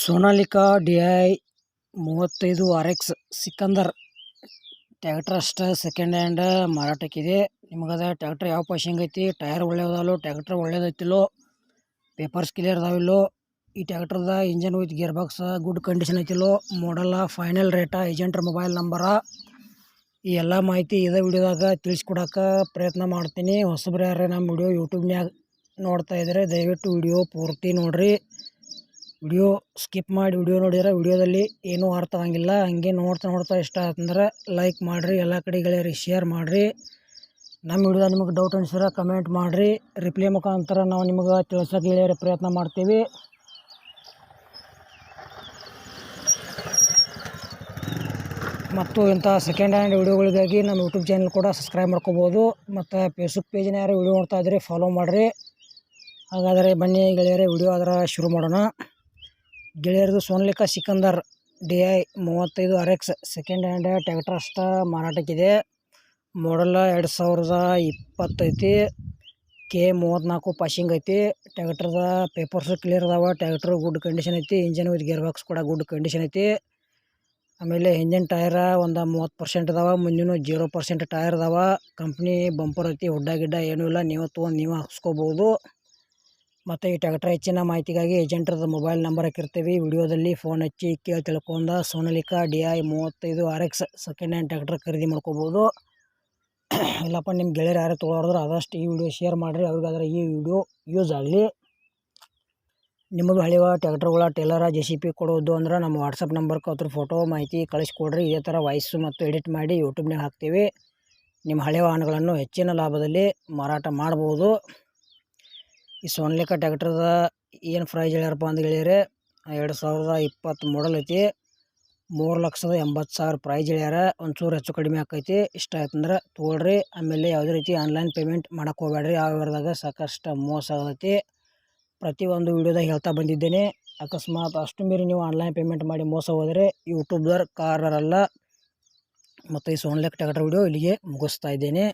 Sonalika D I ಮೂವತ್ತೈದು R X Sikandar tractor second hand ಮಾರಾಟಕ್ಕಿದೆ. ನಿಮಗದ tractor ಯಾವ ಪಾಸಿಂಗ್ ಐತಿ? ಟೈರ್ ಒಳ್ಳೆಯದಲ್ಲೋ ಟ್ಯಾಕ್ಟರ್ ಒಳ್ಳೇದೈತಿಲ್ಲೋ? ಪೇಪರ್ಸ್ ಕ್ಲಿಯರ್ ಅದಾವಿಲ್ಲೋ? ಈ ಟ್ಯಾಕ್ಟರ್ದ engine with gear box good condition ಐತಿಲ್ಲೋ? ಮಾಡಲ್ಲ ಫೈನಲ್ ರೇಟ ಏಜೆಂಟ್ರ ಮೊಬೈಲ್ ನಂಬರ ಈ ಎಲ್ಲ ಮಾಹಿತಿ ಇದೇ ವಿಡಿಯೋದಾಗ ತಿಳಿಸ್ಕೊಡಕ್ಕೆ ಪ್ರಯತ್ನ ಮಾಡ್ತೀನಿ. ಹೊಸಬ್ರು ಯಾರೇ ನಮ್ಮ ವಿಡಿಯೋ ಯೂಟ್ಯೂಬ್ನ್ಯಾಗ ನೋಡ್ತಾ ಇದ್ದರೆ ದಯವಿಟ್ಟು ವಿಡಿಯೋ ಪೂರ್ತಿ ನೋಡಿರಿ. ವಿಡಿಯೋ ಸ್ಕಿಪ್ ಮಾಡಿ ವಿಡಿಯೋ ನೋಡಿದ್ರೆ ವಿಡಿಯೋದಲ್ಲಿ ಏನೂ ಅರ್ಥ ಆಗಂಗಿಲ್ಲ. ಹಂಗೆ ನೋಡ್ತಾ ನೋಡ್ತಾ ಇಷ್ಟ ಆತಂದ್ರೆ ಲೈಕ್ ಮಾಡಿರಿ, ಎಲ್ಲ ಕಡೆ ಗೆಳೆಯರಿಗೆ ಶೇರ್ ಮಾಡಿರಿ. ನಮ್ಮ ವಿಡಿಯೋದಾಗ ನಿಮಗೆ ಡೌಟ್ ಅನ್ಸಿದ್ರೆ ಕಮೆಂಟ್ ಮಾಡಿರಿ. ರಿಪ್ಲೈ ಮುಖಾಂತರ ನಾವು ನಿಮಗೆ ತಿಳಿಸೋಕೆ ಪ್ರಯತ್ನ ಮಾಡ್ತೀವಿ. ಮತ್ತು ಇಂಥ ಸೆಕೆಂಡ್ ಹ್ಯಾಂಡ್ ವೀಡಿಯೋಗಳಿಗಾಗಿ ನಮ್ಮ ಯೂಟ್ಯೂಬ್ ಚಾನಲ್ ಕೂಡ ಸಬ್ಸ್ಕ್ರೈಬ್ ಮಾಡ್ಕೋಬೋದು. ಮತ್ತು ಫೇಸ್ಬುಕ್ ಪೇಜ್ನ ಯಾರು ವಿಡಿಯೋ ನೋಡ್ತಾ ಇದ್ರಿ ಫಾಲೋ ಮಾಡಿರಿ. ಹಾಗಾದರೆ ಬನ್ನಿ ಗೆಳೆಯರೇ, ವಿಡಿಯೋ ಅದರ ಶುರು ಮಾಡೋಣ. ಗೆಳೆಯರದು ಸೋನಲಿಕಾ ಸಿಕಂದರ್ ಡಿ ಐ ಮೂವತ್ತೈದು R X second hand tractor ಅಷ್ಟ ಮಾರಾಟಕ್ಕಿದೆ. ಮಾಡಲ್ಲ ಎರಡು ಸಾವಿರದ ಇಪ್ಪತ್ತೈತಿ. ಕೆ ಮೂವತ್ತ್ನಾಲ್ಕು ಪಾಶಿಂಗ್ ಐತಿ. ಟ್ಯಾಕ್ಟ್ರದ ಪೇಪರ್ಸು ಕ್ಲಿಯರ್ ಅದಾವ. ಟ್ಯಾಕ್ಟ್ರು ಗುಡ್ ಕಂಡೀಷನ್ ಐತಿ. ಇಂಜನ್ ವಿತ್ ಗೇರ್ ಬಾಕ್ಸ್ ಕೂಡ ಗುಡ್ ಕಂಡೀಷನ್ ಐತಿ. ಆಮೇಲೆ ಹಿಂದಿನ ಟೈರ ಒಂದು ಮೂವತ್ತು ಪರ್ಸೆಂಟ್ ಅದಾವ, ಮುಂದಿನ ಜೀರೋ ಪರ್ಸೆಂಟ್ ಟೈರ್ ಅದಾವ. ಕಂಪ್ನಿ ಬಂಪರ್ ಐತಿ, ಹುಡ್ಡ ಗಿಡ್ಡ ಏನೂ ಇಲ್ಲ, ನೀವು ತೊಗೊಂಡು ನೀವು ಹಾಕ್ಸ್ಕೋಬೋದು. ಮತ್ತು ಈ ಟ್ಯಾಕ್ಟ್ರ್ ಹೆಚ್ಚಿನ ಮಾಹಿತಿಗಾಗಿ ಏಜೆಂಟ್ರದ್ದು ಮೊಬೈಲ್ ನಂಬರ್ ಹಾಕಿರ್ತೀವಿ. ವಿಡಿಯೋದಲ್ಲಿ ಫೋನ್ ಹಚ್ಚಿ ಕೇಳಿ ತಿಳ್ಕೊಂಡ ಸೋನಲಿಕಾ ಡಿ ಐ ಮೂವತ್ತೈದು R X second hand tractor ಖರೀದಿ ಮಾಡ್ಕೋಬೋದು. ಇಲ್ಲಪ್ಪ ನಿಮ್ಮ ಗೆಳೆಯರು ಯಾರು ತೊಗೊಳೋದ್ರೆ ಆದಷ್ಟು ಈ ವಿಡಿಯೋ ಶೇರ್ ಮಾಡಿರಿ. ಅವ್ರಿಗಾದ್ರೆ ಈ ವಿಡಿಯೋ ಯೂಸ್ ಆಗಲಿ. ನಿಮಗೆ ಹಳೆಯ ಟ್ಯಾಕ್ಟರ್ಗಳ ಟೇಲರ ಜೆ ಸಿ ಪಿ ಕೊಡೋದು ಅಂದ್ರೆ ನಮ್ಮ ವಾಟ್ಸಪ್ ನಂಬರ್ಗೆ ಅದ್ರ ಫೋಟೋ ಮಾಹಿತಿ ಕಳಿಸ್ಕೊಡ್ರಿ, ಇದೇ ಥರ ವಾಯ್ಸು ಮತ್ತು ಎಡಿಟ್ ಮಾಡಿ ಯೂಟ್ಯೂಬ್ನಾಗ ಹಾಕ್ತೀವಿ. ನಿಮ್ಮ ಹಳೆಯ ವಾಹನಗಳನ್ನು ಹೆಚ್ಚಿನ ಲಾಭದಲ್ಲಿ ಮಾರಾಟ ಮಾಡ್ಬೋದು. ಈ ಸೋನ್ಲಿಕ ಟ್ಯಾಕ್ಟ್ರದ ಏನು ಪ್ರೈಸ್ ಹೇಳ್ಯಾರಪ್ಪ ಅಂತ ಹೇಳಿದ್ರೆ ಎರಡು ಸಾವಿರದ ಇಪ್ಪತ್ತು ಮಾಡಲ್ ಐತಿ. ಮೂರು ಲಕ್ಷದ ಎಂಬತ್ತು ಸಾವಿರ ಪ್ರೈಸ್ ಹೇಳ್ಯಾರ, ಒಂಚೂರು ಹೆಚ್ಚು ಕಡಿಮೆ ಆಕೈತಿ. ಇಷ್ಟ ಆಯ್ತಂದ್ರೆ ತೊಗೊಳ್ರಿ. ಆಮೇಲೆ ಯಾವುದೇ ರೀತಿ ಆನ್ಲೈನ್ ಪೇಮೆಂಟ್ ಮಾಡೋಕ್ಕೆ ಹೋಗ್ಬೇಡ್ರಿ. ಯಾವ ವ್ಯವಹಾರದಾಗ ಸಾಕಷ್ಟು ಮೋಸ ಆಗತೈತಿ. ಪ್ರತಿಯೊಂದು ವಿಡಿಯೋದಾಗ ಹೇಳ್ತಾ ಬಂದಿದ್ದೇನೆ. ಅಕಸ್ಮಾತ್ ಅಷ್ಟು ಮೀರಿ ನೀವು ಆನ್ಲೈನ್ ಪೇಮೆಂಟ್ ಮಾಡಿ ಮೋಸ ಹೋದರೆ ಯೂಟ್ಯೂಬರ್ ಕಾರರಲ್ಲ. ಮತ್ತು ಈ ಸೋನ್ಲೆಕ್ ಟ್ಯಾಕ್ಟರ್ ವಿಡಿಯೋ ಇಲ್ಲಿಗೆ ಮುಗಿಸ್ತಾ ಇದ್ದೇನೆ.